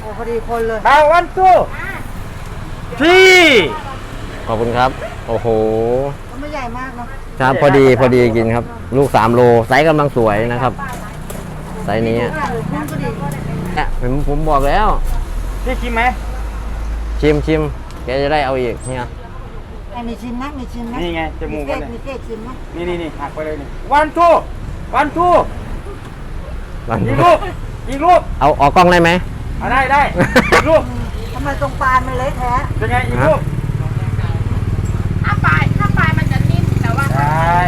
โอ้พอดีคนเลยดาววันตู้พี่ขอบคุณครับ โอ้โห มันไม่ใหญ่มากเนาะครับพอดีพอดีกินครับ ลูก 3 โลไซส์กำลังสวยนะครับไซส์นี้อะคุณก็ดีเนี่ยผมผมบอกแล้ว พี่ชิมไหมชิมชิมแกจะได้เอาอีกเนี่ยไอ้มีชิมนะมีชิมนะนี่ไงจมูกมีมันเค้กเนี่ยมีเค้กชิมนะนี่นี่นี่หักไปเลยนี่วันทูวันทูอีกลูกอีกลูกเอาออกกล้องได้ไหม เอาได้ได้อีกลูกทำไมตรงปลายมันเละแท้เป็นไงอีกลูกถ้าปลายถ้าปลายมันจะนิ่มแต่ว่าใช่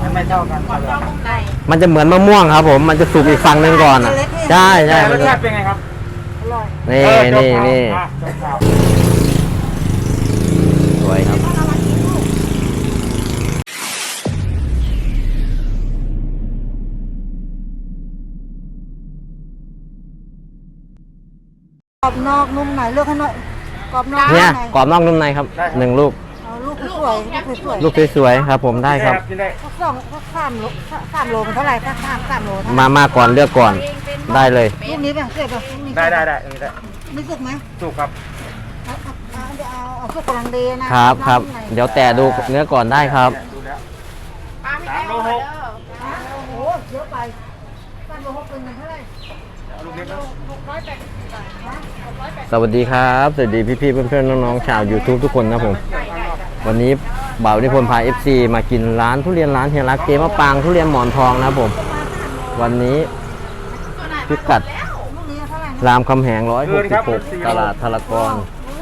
มันไม่เท่ากันกรอบนอกนุ่มในมันจะเหมือนมะม่วงครับ ผม มันจะสุกอีกฝั่งหนึ่งก่อนอะ ใช่ใช่แต่รมันสจะชาติเป็นไงครับอร่อยนี่เออจบนี่ข่าวนี่อะจบข่าวสวยครับ กรอบนอกนุ่มในเลือกให้หน่อยกรอบนอกเนี่ยมในกรอบนอกนุ่มในครับหนึ่งลูกเอาลูกสวยๆลูกสวยๆลูกสวยๆครับ ผมได้ครับกินได้สักสองสักสามโลสามโลมันเท่าไหร่สักสามสามโลเท่าไหร่มามาก่อนเลือกก่อนได้เลยลูกนี้แบ่งเศษป่ะลูกนี้ได้ได้ได้อันนี้ได้ไม่สุกไหมถูกครับเอาเอาเอาเดี๋ยวเอาเอาสุกกำลังดีนะครับครับน้ำในเดี๋ยวแต่ดูเนื้อก่อนได้ครับดูแล้วปลาไม่ได้เอาเด้อโอ้โหเยอะไปสามโลหกเป็นเงินเท่าไหร่เอาลูกเล็กนะหกร้อยแปด สวัสดีครับ สวัสดีพี่ๆเพื่อนๆน้องๆชาว YouTube ทุกคนนะผม วันนี้บ่าวนิพนธ์พา FC มากินร้านทุเรียนร้านเฮียรักเกมะปางทุเรียนหมอนทองนะครับผม วันนี้พิกัดลูกนี้เท่าไหร่รามคำแหง 166 ตลาดทารกร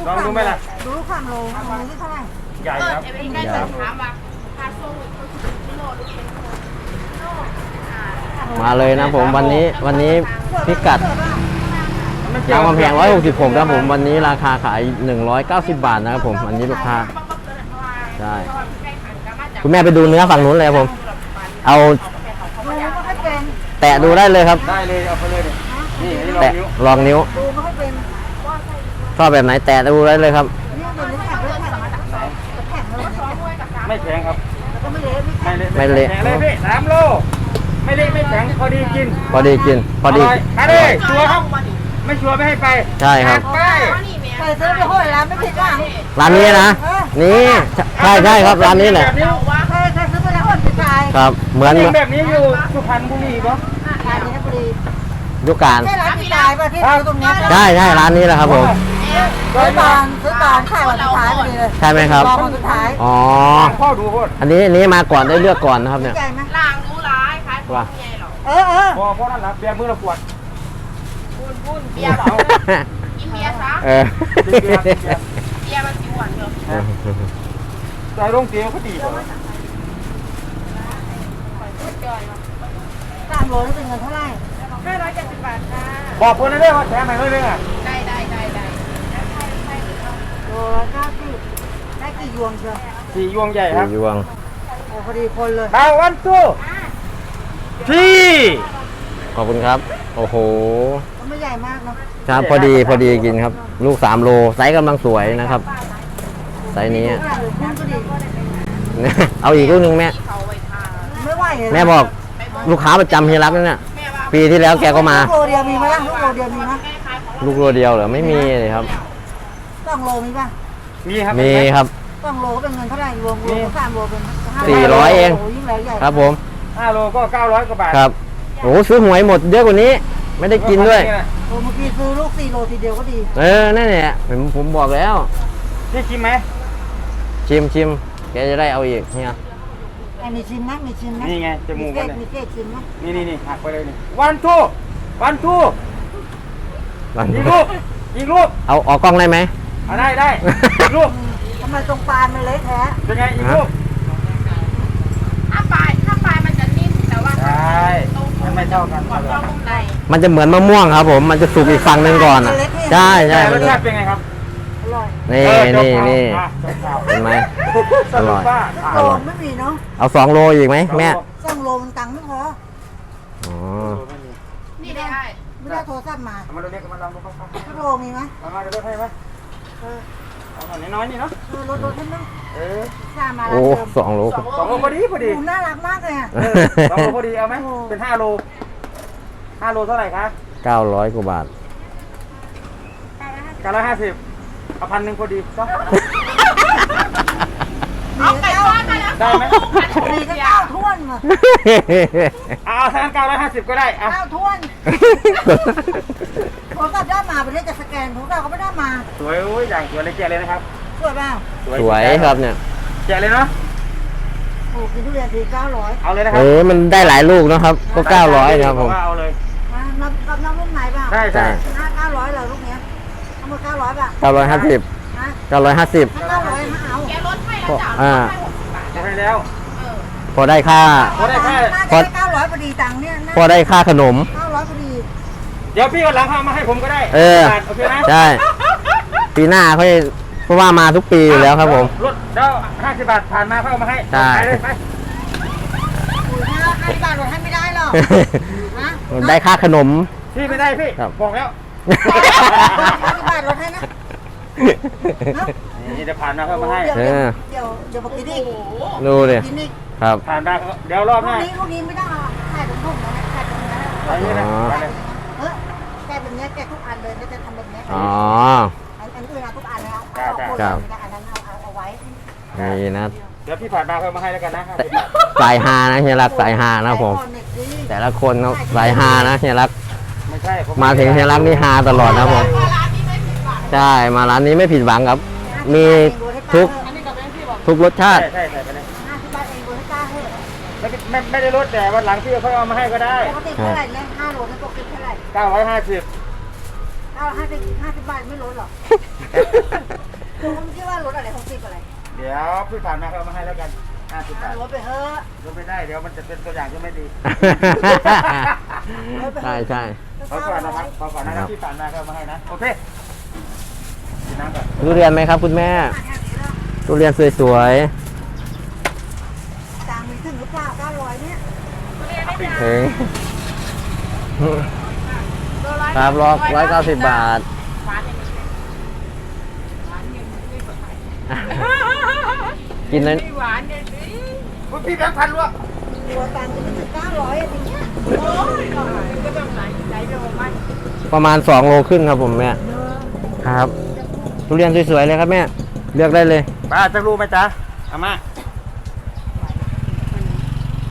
ลองดูไหมล่ะ ดูลูกสามโลอันนี้เท่าไหร่ใหญ่เออครับเอเวอร์ได้แต่ถามว่าคาโซ่กิโลหรือเป็นโลมาเลยนะผมวันนี้วันนี้พิกัดมั นเกี่ยราวมคำแหง166ครับผมวันนี้ราคาขาย 190 บาทนะครับผมอันนี้ลูกค้าใช่คุณแม่ไปดูเนื้อฝั่งนู้นเลยครับผม เอาดูไม่ค่อยเป็นแตะดูได้เลยครับ ได้เลยเอาไปเลยนี่นี่อันนี้ลองแตะนิ้วลองนิ้วดูไม่ค่อยเป็นชอบแบบไหนแตะดูได้เลยครับนี่เป็นเนื้อแข็งเนื้อแข็งแข็งเลยไม่แข็งครับแล้วก็ไม่เละไม่ไม่แข็งเละไม่เละแข็งเลยพี่สามโลไม่เละไม่แข็งพอดีกิน พอดีกินพอดีร่ยมาเลยชัวร์ครับ ไม่ชัวร์ไม่ให้ไปใช่ครับ ไปใส่ซื้อไปห้อยแล้วไม่ผิดหวังร้านนี้นะ นี่ใช่ใช่ครับร้านนี้แหละ แบบนี้ใครใครซื้อไปแล้วอ่อนจะตายครับ เหมือนจริงแบบนี้อยู่สุพรรณบุรีปะร้านนี้บุรียุคการใช่ร้านที่ตายป่ะที่ซื้อตรงนี้ใช่ใช่ร้านนี้แหละครับผมซื้อตอนซื้อตอนขายวันสุดท้ายพอดีเลยใช่ไหมครับรอวันสุดท้ายอ๋อพ่อดูโคตรอันนี้อันนี้มาก่อนได้เลือกก่อนนะครับเนี่ยใหญ่ไหมล่างรู้ร้ายคล้ายของใหญ่หรอเออเออพ่อพ่อนั่นแหละเบียร์มือละขวดพู นพูนเบียร์บอกกินเบียร์ซะเออเบียร์มันสิหวานเถอะใจลงเตียวก็ดีกว่าสามโลนี่เป็นเงินเท่าไหร่ห้าร้อยเจ็ดสิบบาทค่ะบอกคนนั้นได้ว่าแถมไปเลยเนี่ยได้ได้ได้ได้โลละเก้าสิบได้กี่ยวงเชียวสี่ยวงใหญ่ครับยวงโอ้พอดีคนเลยดาววันตู้พี่ขอบคุณครับ โอ้โหมันไม่ ใหญ่มากเนาะครับพอดีพอดีกินครับ ลูก3โลไซส์กำลังสวยนะครับไซส์นี้อะคุณก็ดีเอาอีกลูกหนึงแม่เขาไว้ทานไม่ไหวเลยแม่บอกลูกค้าประจำเฮียรักนั่นน่ะแม่ว่าปีที่แล้วแกก็มา ลูกโลเดียวมีไหมล่ะลูกโลเดียวมีไหมแม่ขายของลูกโลเดียวเหรอไม่มีเลยครับ สองโลมีป่ะมีครับมีครับ สองโลก็เป็นเงินเท่าไหร่รวมรวมสามโลเป็นสี่ร้อยเองโยิ่งแล้วใหญ่ครับผมห้าโลก็เก้าร้อยกว่าบาทครับโอ้โหซื้อหวยหมดเยอะกว่านี้ ไม่ได้กินด้วย โอ้เมื่อกี้ซื้อลูกสี่โลทีเดียวก็ดี เออ นั่นแหละผมผมบอกแล้วพี่ชิมไหมชิมชิมแกจะได้เอาอีกเนี่ยไอ้มีชิมนะมีชิมนะนี่ไงจมูกเค้มันกเนี่ยมีเค้กชิมนะนี่นี่นี่หักไปเลยนี่วันทูวันทูอีกลูกอีกลูกเอาออกกล้องได้ไหมเอาได้ได้อีกลูกทำไมตรงปลายมันเละแท้เป็นไงอีกลูก ถ้าปลายถ้าปลายมันจะนิ่มแต่ว่า ใช่มัน ไม่เท่ากันกรอบนอกนุ่มในมันจะเหมือนมะม่วงครับ ผม มันจะสุกอีกฝั่งหนึ่งก่อนอะ ใช่ใช่แต่รมันสจะชาติเป็นไงครับอร่อยนี่เออจบนี่ข่าวนี่อะจบข่าวเห็นไหมสรุปว่าโลไม่มีเนาะเอาสองโลอีกไหมแม่สองโลมันตังค์ไม่พอ อ๋อนี่ได้ได้ไม่ได้โทรศัพท์มาเอามาดูเล็กมาลองดูครับสักโลมีไหมเอามาดูรถให้ไหมเออ เอาหน่อยน้อยๆนี่เนาะเออรถรถให้มั้งเออสามมาโอ้แล้วเดิมสองโลสองโลพอดีพอดีโอ้น่ารักมากเลยอะเออสองโลพอดีเอาไหมเป็นห้าโลห้าโลเท่าไหร่คะเก้าร้อยกว่าบาท เก้าร้อยห้าสิบเอาพันหนึ่งพอดีก็เอาไก่ทอดมาแล้วได้ไหมมีก็เก้าท้วนมาเอาเอาทางเก้าร้อยห้าสิบก็ได้อะ เก้าท้วน โทรศัพท์ได้มาไปได้จะสแกนโทรศัพท์ก็ไม่ได้มา สวยโอ้ยอย่างสวยเลยแจกเลยนะครับสวยเปล่าสวยครับเนี่ยแจกเลยเนาะโอ้กินทุเรียนทีเก้าร้อยเอาเลยนะคเอรับอมันได้หลายลูกนะครับ ก็เก้าร้อยนะครับผมว่าเอาเลยนะนับนับนับรุ่นไหนเปล่าใช่ใช่ห้าเก้าร้อยเหรอลูกเนี้ยเอามาเก้าร้อยป่ะเก้าร้อยห้าสิบฮะเก้าร้อยห้าสิบถ้าเก้าร้อยมาเอาแกลดให้แล้วจ้ะอ่าให้หกสิบบาทจะให้แล้วเออพอได้ค่า พอได้แค่ น่าจะได้เก้าร้อยพอดีตังค์เนี่ยพอได้ค่าขนม เก้าร้อยพอดี เดี๋ยวพี่วันหลังเขาเอามาให้ผมก็ได้เออ บาทโอเคนะใช่ ปีหน้าเขาจะเพราะว่ามาทุกปีอยู่แล้วครับผมลดเดี๋ยวห้าสิบบาทผ่านมาเขาเอามาให้ใช่ ไปเลยไปอุ้ยถ้าใครบาทลดให้ไม่ได้หรอกนะได้ค่าขนม พี่ไม่ได้พี่ครับ บอกแล้วห้าสิบบาทลดให้นะ นี่จะผ่านมาเขาเอามาให้ เดี๋ยวเออ เดี๋ยวเดี๋ยวบอกกินอีกดูดิกินอีกครับ ผ่านมาเขาเดี๋ยวรอบหลูกน้านี้ลูกนี้ไม่ต้องเอาขายตรงทุ่งนะขายตรงนี้ไปนี่นะอ๋อ ไปเลย กะทุกอันเลยไม่จะทำแบบเนี้ยอ๋อ อันอันอื่นเอาทุกอันแล้วเอาเอาคนครัละบอันนั้นเอาเอาเอาไว้นี่นะเดี๋ยวพี่ผ่านมาเขาเอามาให้แล้วกันนะแต่สายฮานะเฮียรักสายฮานะผมไอคอนเน็ตดีแต่ละคนเนาะสายฮานะเฮียรัก ไม่ใช่ผมาถึงเฮียรักนี่ฮาตลอดนะผมร้านนี้ไม่ผิดหวังใช่ มาร้านนี้ไม่ผิดหวังครับ มีทุกอันนี้กับแม่พี่บอกทุกรสชาใช่ติ ใช่ใช่ไปเลยห้าสิบบาทเองโดนให้กล้าเถอะไม่ไม่ไม่ได้ลดแต่วันหลังพี่เขาเอามาให้ก็ได้ปกติเท่าไหร่เนี่ยห้าโลนี่ปกติเท่าไหร่950 เอาห้าสิบห้าสิบบาทไม่ลดหรอกผมคิดว่าลดอะไรหกสิบอะไรเดี๋ยวพี่ผ่านมาเขาเอามาให้แล้วกัน50บาทลดไปเถอะลดไม่ได้เดี๋ยวมันจะเป็นตัวอย่างที่ไม่ดีใช่ใช่ขอก่อนนะครับขอก่อนนะครับพี่ผ่านมาเขาเอามาให้นะโอเคกินน้ำก่อนทุเรียนไหมครับคุณแม่ทุเรียนสวยตังค์มีถึงหรือเปล่าเก้าร้อยเนี่ย ๆเฮ้ย ครับรอร้อยเก้าสิบบาท หวานอย่างนี้เลยหวานอย่างนี้ไม่กดไทยกินเลยไม่หวานอย่างนี้คุณพี่แบงค์พันลวกตัวตังค์จะไม่ถึงเก้าร้อยอะไรเงี้ยโอ้ยก็ต้องไหนไหนโดนมันประมาณสองโลครึ่งครับผมแม่ครับ ทุเรียนสวยๆเลยครับแม่ เลือกได้เลย ป้าจะรู้ไหมจ๊ะอาม่า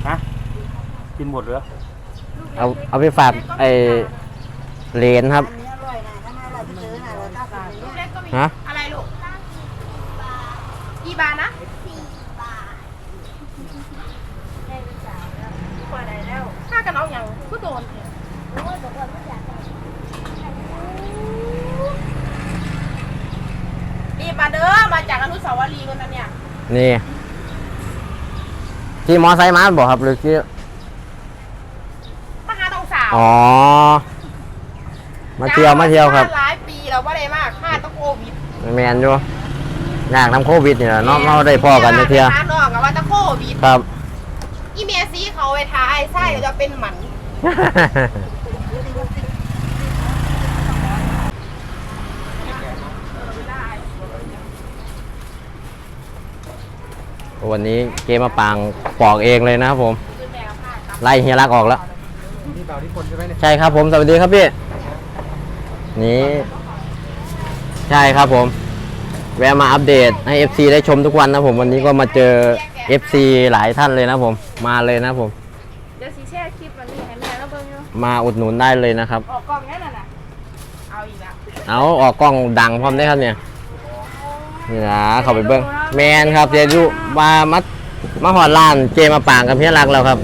ฮะกินหมดเหรอ เอาเอาไปฝากไอ เหรนครับ อันนี้อร่อยนะถ้าไม่อร่อยไปซื้อนะร้อยเก้าสิบลูกเนี่ยเล็กก็มีฮะ อะไรลูกกี่บาทนะค่ากันเอาอย่างก็โดนเนี่ยรีบมาเด้อมาจากอนุสาวรีย์คนนั้นเนี่ยนี่ที่มอไซค์มาบอกครับหรือที่มาหาตองสาวอ๋อ มาเที่ยวมาเที่ยวครับ หลายปีแล้วว่าได้มากค่าต้องโควิดแมนอยู่อยากนำโควิดนี่แหละเนาะเราได้พ่อกันเที่ยวหาน้องอะว่าจะโควิดครับอีเมียซีเขาไปทาไอ้ไส้เดี๋ยวจะเป็นหมันวันนี้เกมมาปางปอกเองเลยนะครับผมคือแมวค่ะไล่เฮียรักออกแล้วนี่เต่าที่คนใช่ไหมเนี่ยใช่ครับผม สวัสดีครับพี่ นี่ใช่ครับผม แวะมาอัปเดตให้ FC ได้ชมทุกวันนะผมวันนี้ก็มาเจอ FC หลายท่านเลยนะผม มาเลยนะผม เดี๋ยวสีแช่คลิปวันนี้ให้แม่แล้วเบิ่งอยู่มาอุดหนุนได้เลยนะครับ ออกกล้องแค่นั้นน่ะ เอาอีกแล้วเอาออกกล้องดังพร้อมได้ครับเนี่ยนี่นะเข้าไปเบิ้งแมนครับเดี๋ยวดูมามามาหอดร้านเจมาปางกับเพียรักแล้วครับ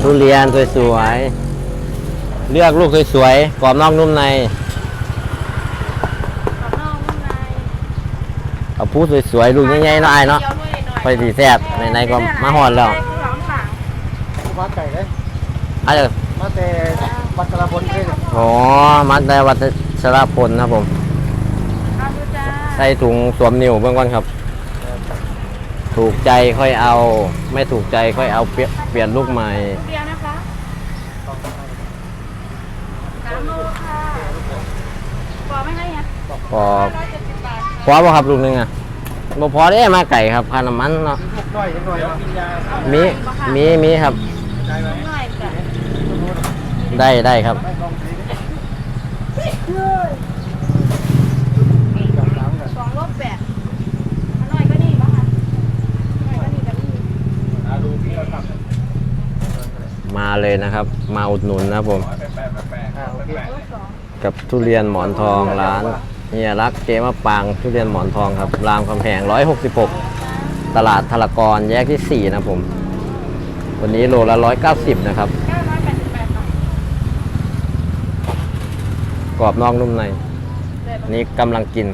ทุเรียนสวยๆ เลือกลูกสวยๆกรอบนอกนุ่มในเอาพูดสวยๆลูกใหญ่ๆเนาะไอ้ายเนาะเดี๋ยวด้วยหน่อยไปสีแซ่บในในๆก็มาหอดแล้ว มาไก่เลยอาจจะมาแต่วัชรพลเลยอ๋อมัดได้วัชรพลนะครับผม ใส่ถุงสวมนิ้วเบื้องก่อนครับ ถูกใจค่อยเอา ไม่ถูกใจค่อยเอาเปลี่ยนเปลี่ยนลูกใหม่เดียวนะคะสามโลค่ะพอไหมคะเนี่ย พอร้อยเจ็ดสิบบาทพอบ่ครับลูกหนึงอะบ่พอได้มาไก่ครับค่าน้ำมันเนาะลูกน้อยยังน้อยกินยามีมีมีครับ ได้ไหมหน่อยจ้ะได้ได้ครับ ไม่ลองสีสองรถแปดอันน้อยก็นี่ป่ะคะน้อยก็นี่กับนี่อ่าดูพี่เราทำมาเลยนะครับ มาอุดหนุนนะครับผม แปะแปะแปะแปะอ่าโอเคแปะรถสองกับทุเรียนหมอนทองร้าน เฮียรักเกมะปางทุเรียนหมอนทองครับ รามคำแหง 166 ตลาดทลกรแยกที่ 4 นะผม วันนี้โลละ 190 นะครับเก้าร้อยแปดสิบแปดบาทกรอบนอกนุ่มในนนี้กำลังกิน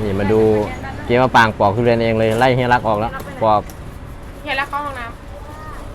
นี่มาดูเกมะปางปอกทุเรียนเองเลย ไล่เฮียรักออกแล้ว ปอกเห็นแล้วเข้าห้องน้ำ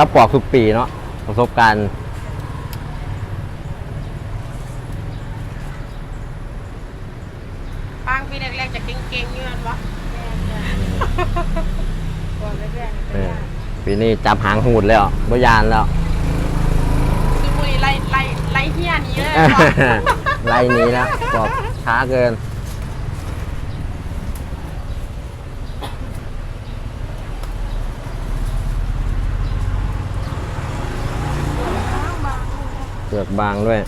แล้วปอกทุกปีเนาะประสบการณ์ปางปีแรกๆจะเก่งๆอยู่นั่นวะก่อนแรกๆเออปีนี้จับหางหูดแล้วบ่ยานแล้วคือบุรีไล่ไล่ไล่เฮียหนี้เลยว่ะไล่หนี้แล้วบอกช้าเกิน เปลือกบางด้วย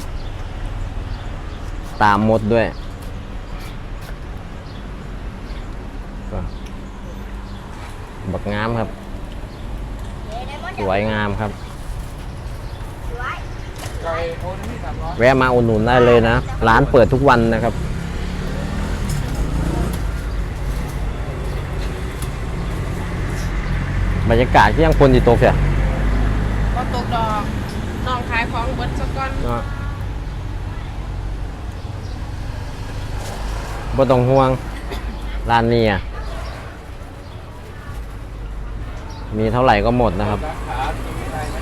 ตามมดด้วยก็บักงามครับ สวยงามครับ แวะมาอุดหนุนได้เลยนะ ร้านเปิดทุกวันนะครับบรรยากาศก็ยังคนอยู่โตกเสียก็ตกดอก น้องขายของเบิร์ดสก้อนเนาะบ่ต้องห่วง ร้านนี้อะ มีเท่าไหร่ก็หมดนะครับราคาที่ไม่ได้ไหม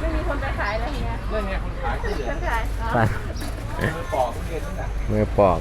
ไม่มีคนไปขายเลยเฮียเรื่องเนี้ยคนขายคือเหลือคนขายไปมือปอกทุเรียนนั่นแหละ มือปอก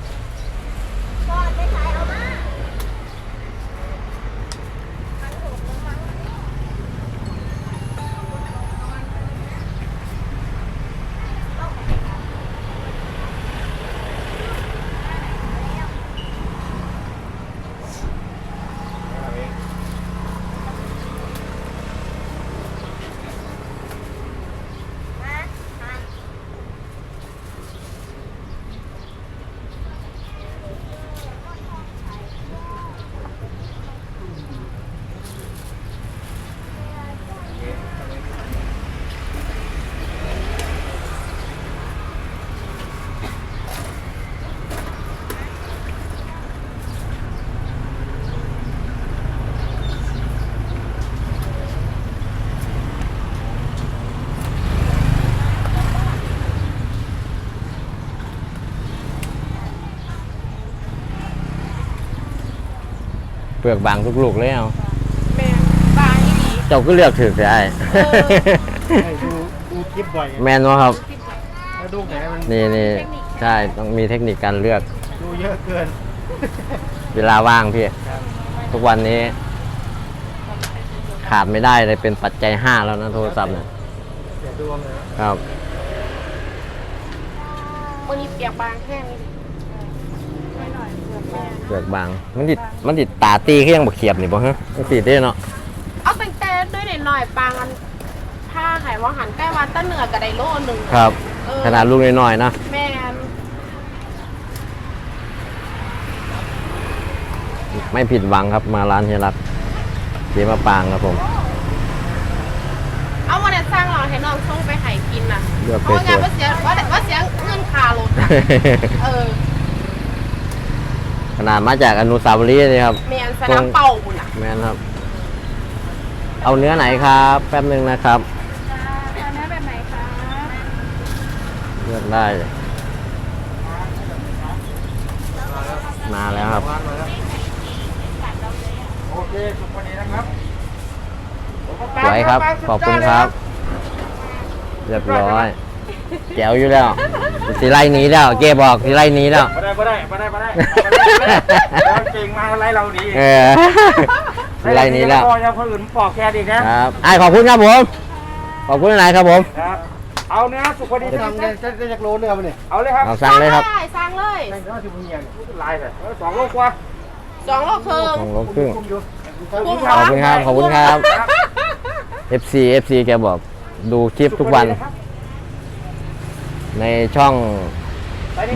ปลือกบางทุกลูกเลยเอาแม่ปลาอีหลีเจ้าก็เลือกถือได้ให้ดูดูคลิปบ่อยแมนวะครับ แล้วดูไหนมันนี่นี่ใช่ต้องมีเทคนิคการเลือก ดูเยอะเกินเวลาว่างพี่ ครับทุกวันนี้ ขาดไม่ได้เลยเป็นปัจจัยห้าแล้วนะโทรศัพท์เนี่ยเสียดวงนะครับ วันนี้เปียกบางแค่นี้ไม่หน่อยเผือกแม่ เปลือกบาง มันติดมันติดตาตีขึ้นยังบกเขียบนี่บ่ฮะมันติดได้เนาะเอาตั้งแต่ด้วยหน่อยๆปางอันผ้าหายว่าหันใกล้วันต้นเหนือกับไดโลหนึ่งครับ เออขนาดลูกน้อยๆนะแม่นไม่ผิดหวังครับมาร้านเฮียรักเจมาปางครับผม เอาวันนี้สร้างเราให้น้องส่งไปให้กินน่ะเลือกเพไปราะสงานวยว่าเสียว่าว่าเสียเงินคารถน่ะ เออ ขนาดมาจากอนุสาวรีย์นี่ครับ แม่นสนามเป่าบุญอะแม่นครับ เอาเนื้อไหนครับ แป๊บหนึ่งนะครับจ้าเอาเนื้อแบบไหนคะเลือกได้ มาแล้วครับวางมาแล้วสุกวันนี้นะครับสวยครับ ขอบคุณครับ เรียบร้อย แจ๋วอยู่แล้วสิไล่หนี้แล้ว เกบอกสิไล่หนี้แล้ว มาได้มาได้มาได้มาได้มาได้แล้วเก่งมาไล่เราดีเออสิไล่หนี้แล้วจะคนอื่นปอกแค่ดีนะ ครับไอ้ายขอบคุณครับผม ขอบคุณหลายครับผม ครับ เอาเนื้อสุกวันนี้จะทำเนี่ยจะจะจะโลเนื้อมันเนี่ยเอาเลยครับเอาสั่งเลยครับได้สั่งเลยแม่งก็ที่มึงเงียลายเลยสองโลกว่าสองโลครึ่งสองโลครึ่ง คุมอยู่กุ้งขอบคุณครับ ขอบคุณครับ FC FC แกบอกดูคลิปทุกวัน ในช่อง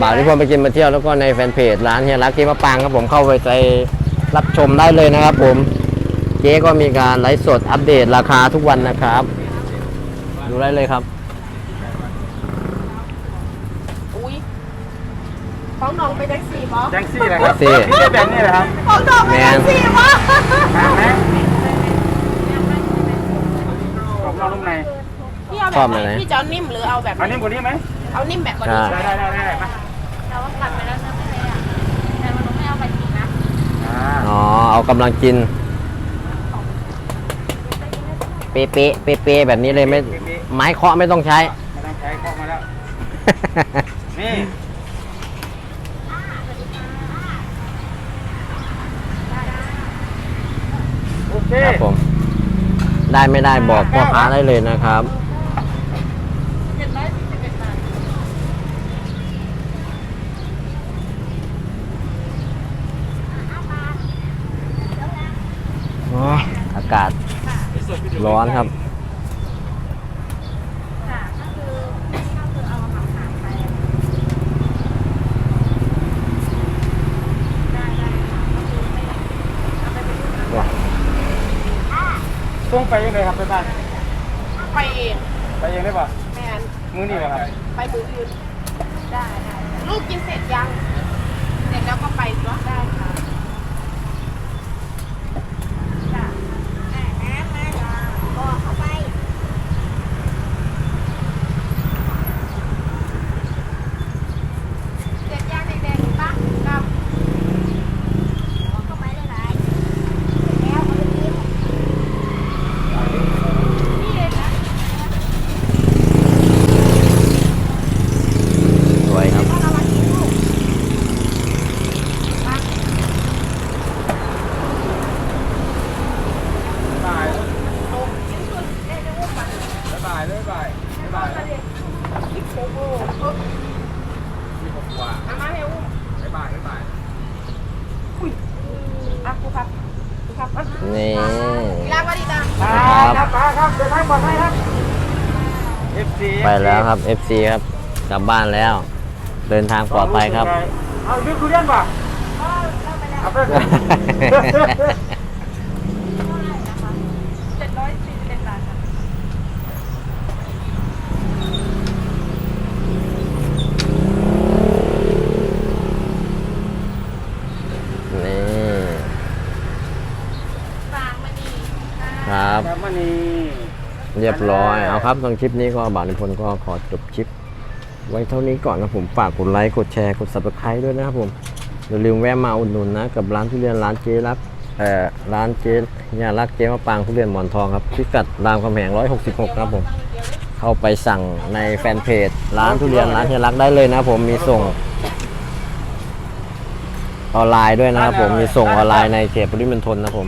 บ่าวที่พลไปกินมาเที่ยวแล้วก็ในแฟนเพจร้านเฮียรักเจ๊มะปางครับผมเข้าไปใจรับชมได้เลยนะครับ ผมเจ๊ก็มีการไลฟ์สดอัปเดตราคาทุกวันนะครับ ดูได้เลยครับอุ้ยของน้องไปแท็กซี่บอแจ็คซี่เลยครับแจ็คซี่นี่แบบนี้เลยครับของน้องไปแท็กซี่บอมาไหมผมเอาลูกในพี่เอาชแบอบบไหไหนนพี่จะเอานิ่มหรือเอาแบบไหนอันนี้กว่านี้ไหม เอานิ่มแบบกว่าใช่นี้ได้ได้ได้ได้มาแต่ว่าผัดไปแล้วเนื้อไม่เลยอะแต่มันไม่เอาไปทิ้งนะอ่าอ๋อ เอากำลังกิน เป๊ะเป๊ะเป๊ะเป๊ะแบบนี้เลยไม่ ไม้เคาะไม่ต้องใช้ ไม่ต้องใช้เข้ามาแล้ว นี่โอเค ครับผม ได้ไม่ได้บอกพ่อค้าได้เลยนะครับากาศร้อนครับต้องไปยังไงครับไปบ้าน ไปเองไปเองได้ป่ะแมนมือนี่ป่ะครับ ไปมืออื่นได้ได้ลูกกินเสร็จยัง เสร็จแล้วก็ไปเนาะได้ค่ะจ้ะแม่แม่แม่บอกเข้าไปเสร็จยังเด็กๆปะกลับบอกเข้าไปได้ไหนแล้วเอาไปกินนี่เลยนะ สวยครับ เอามากินลูก บายบายเลยบายบายบาย คิด โกโก้ที่ผมว่ามามาเร็วบายบายบายอะครูครับครูครับอะนี่ลากมาดีจังครับครับเดินทางปลอดภัยครับ FC ไปแล้วครับ FC ครับกลับบ้านแล้ว เดินทางปลอดภัยครับเอาดูทุเรียนป่ะเอาไปเลย เจ็ดร้อยสี่สิบเอ็ดบาทค่ะ นี่ ฟางมณี ครับครับมันนี่เรียบร้อย เอาครับตรงคลิปนี้ก็บ่าวนิพนธ์ก็ขอจบคลิป ไว้เท่านี้ก่อนนะผมฝากกดไลค์ กดแชร์ กด subscribe ด้วยนะครับผม อย่าลืมแวะมาอุดหนุนนะ กับร้านทุเรียนร้านเจ๊รักเอ่อร้านเจ๊เนี่ยรักเจ๊มะปางทุเรียนหมอนทองครับพิกัดรามคำแหง 166 ครับผม เข้าไปสั่งในแฟนเพจ ร้านทุเรียนร้านเฮียรักได้เลยนะครับผมมีส่งออนไลน์ด้วยนะครับผมมีส่งออนไลน์ในเขตปริมณฑลนะครับผม